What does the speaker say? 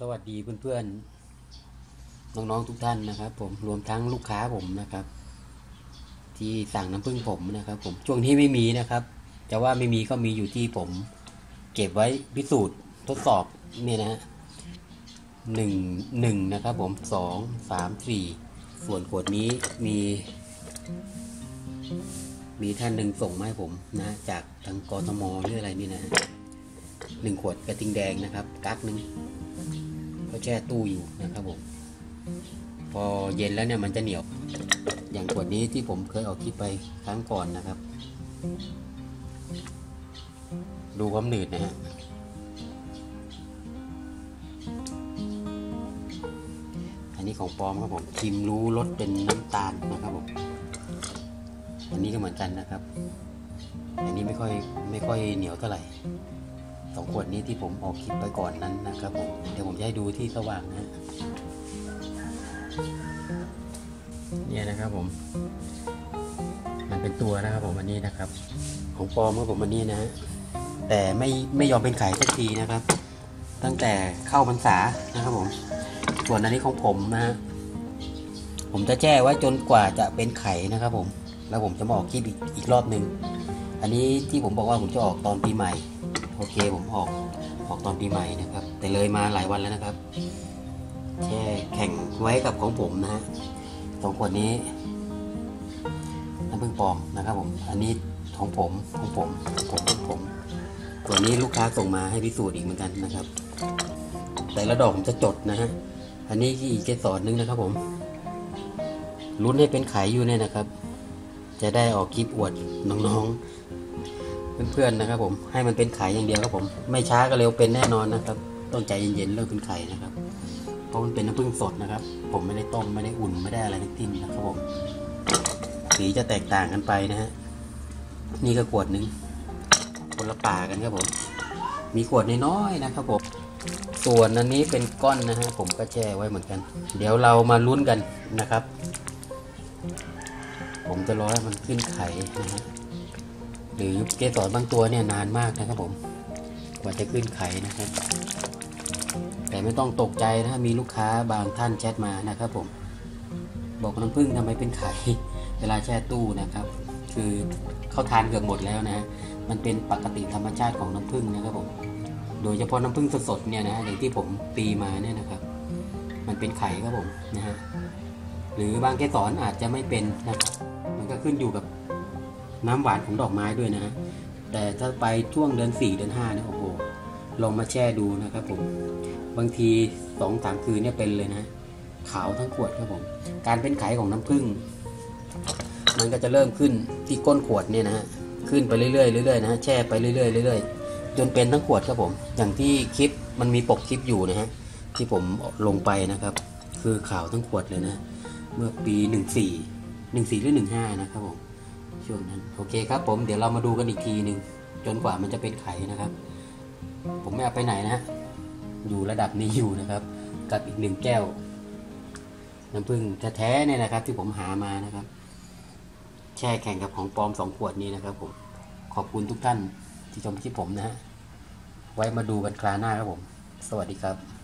สวัสดีเพื่อนๆน้องๆทุกท่านนะครับ ผมรวมทั้งลูกค้าผมนะครับ ที่สั่งน้ำผึ้งผมนะครับ ผมช่วงที่ไม่มีนะครับจะว่าไม่มีก็มีอยู่ที่ผม เก็บไว้พิสูจน์ทดสอบเนี่ยนะฮะหนึ่งหนึ่งนะครับ ผมสองสามสี่ส่วนขวดนี้มี มีท่านหนึ่งส่งมาให้ผมนะ จากทางกทมหรืออะไรนี่นะ หนึ่งขวดกระติงแดงนะครับ กักหนึ่งก็แช่ตู้อยู่นะครับผมพอเย็นแล้วเนี่ยมันจะเหนียว อย่างขวดนี้ที่ผมเคยออกคลิปไปครั้งก่อนนะครับ ดูความหนืดนะฮะอันนี้ของปลอมครับผมชิมรู้รสเป็นน้ำตาลนะครับผมอันนี้ก็เหมือนกันนะครับ อันนี้ไม่ค่อยไม่ค่อยเหนียวเท่าไหร่ สองขวดนี้ที่ผมออกคลิปไปก่อนนั้นนะครับผมเดี๋ยวผมจะให้ดูที่สว่างนะเนี่ยนะครับผม มันเป็นตัวนะครับผมอันนี้นะครับ ของปลอมครับผมอันนี้นะแต่ไม่ไม่ยอมเป็นไข่สักทีนะครับ ตั้งแต่เข้าพรรษานะครับผม ส่วนอันนี้ของผมนะฮะผมจะแช่ไว้จนกว่าจะเป็นไข่นะครับผม แล้วผมจะมาออกคลิปอีกอีกรอบหนึ่ง อันนี้ที่ผมบอกว่าผมจะออกตอนปีใหม่ โอเคผมออกออกตอนปีใหม่นะครับ แต่เลยมาหลายวันแล้วนะครับแช่แข่งไว้กับของผมนะฮะสองขวดนี้น้ำผึ้งปลอมนะครับผม อันนี้ของผมของผมของผมผมตัวนี้ลูกค้าส่งมาให้พิสูจน์อีกเหมือนกันนะครับ แต่ละดอกผมจะจดนะฮะอันนี้อีกเกสรหนึงนะครับผมลุ้นให้เป็นไขอยู่เนี่ยนะครับ จะได้ออกคลิปอวดน้องๆ เพื่อนๆนะครับ ผมให้มันเป็นไข่อย่างเดียวครับผม ไม่ช้าก็เร็วเป็นแน่นอนนะครับ ต้องใจเย็นๆเริ่มเป็นไข่นะครับเพราะมันเป็นน้ำผึ้งสดนะครับ ผมไม่ได้ต้มไม่ได้อุ่นไม่ได้อะไรทั้งสิ้นนะครับผมสีจะแตกต่างกันไปนะฮะนี่ก็ขวดหนึ่งคนละป่ากันครับผม มีขวดน้อยๆนะครับผมส่วนอันนี้เป็นก้อนนะฮะผมก็แช่ไว้เหมือนกัน เดี๋ยวเรามาลุ้นกันนะครับ ผมจะรอให้มันขึ้นไข่นะฮะ หรือเกสรบางตัวเนี่ยนานมากนะครับผมกว่าจะขึ้นไข่นะครับ แต่ไม่ต้องตกใจนะมีลูกค้าบางท่านแชทมานะครับผม บอกน้ำผึ้งทำไมเป็นไข่เวลาแช่ตู้นะครับ คือเขาทานเกือบหมดแล้วนะ มันเป็นปกติธรรมชาติของน้ำผึ้งนะครับผมโดยเฉพาะน้ำผึ้งสดๆเนี่ยนะอย่างที่ผมตีมาเนี่ยนะครับ มันเป็นไข่ครับผมนะฮะหรือบางเกสรอาจจะไม่เป็นนะครับมันก็ขึ้นอยู่กับ น้ำหวานของดอกไม้ด้วยนะฮะแต่ถ้าไปช่วงเดือน4เดือน5เนี่ยโอ้โหลองมาแช่ดูนะครับผมบางทีสองสามคืนเนี่ยเป็นเลยนะขาวทั้งขวดครับผมการเป็นไขของน้ำผึ้งมันก็จะเริ่มขึ้นที่ก้นขวดเนี่ยนะฮะขึ้นไปเรื่อยๆเรื่อยๆนะฮะแช่ไปเรื่อยๆเรื่อยๆจนเป็นทั้งขวดครับผม อย่างที่คลิปมันมีปกคลิปอยู่นะฮะที่ผมลงไปนะครับ คือขาวทั้งขวดเลยนะ เมื่อปี 14 14หรือ15นะครับผม ช่วงนั้นโอเคครับผมเดี๋ยวเรามาดูกันอีกทีหนึ่งจนกว่ามันจะเป็นไข่นะครับ ผมไม่เอาไปไหนนะ อยู่ระดับนี้อยู่นะครับ กับอีกหนึ่งแก้ว น้ำผึ้งแท้ๆเนี่ยนะครับ ที่ผมหามานะครับ แช่แข่งกับของปลอมสองขวดนี้นะครับ ผมขอบคุณทุกท่านที่ชมคลิปผมนะฮะไว้มาดูกันคราหน้าครับผม สวัสดีครับ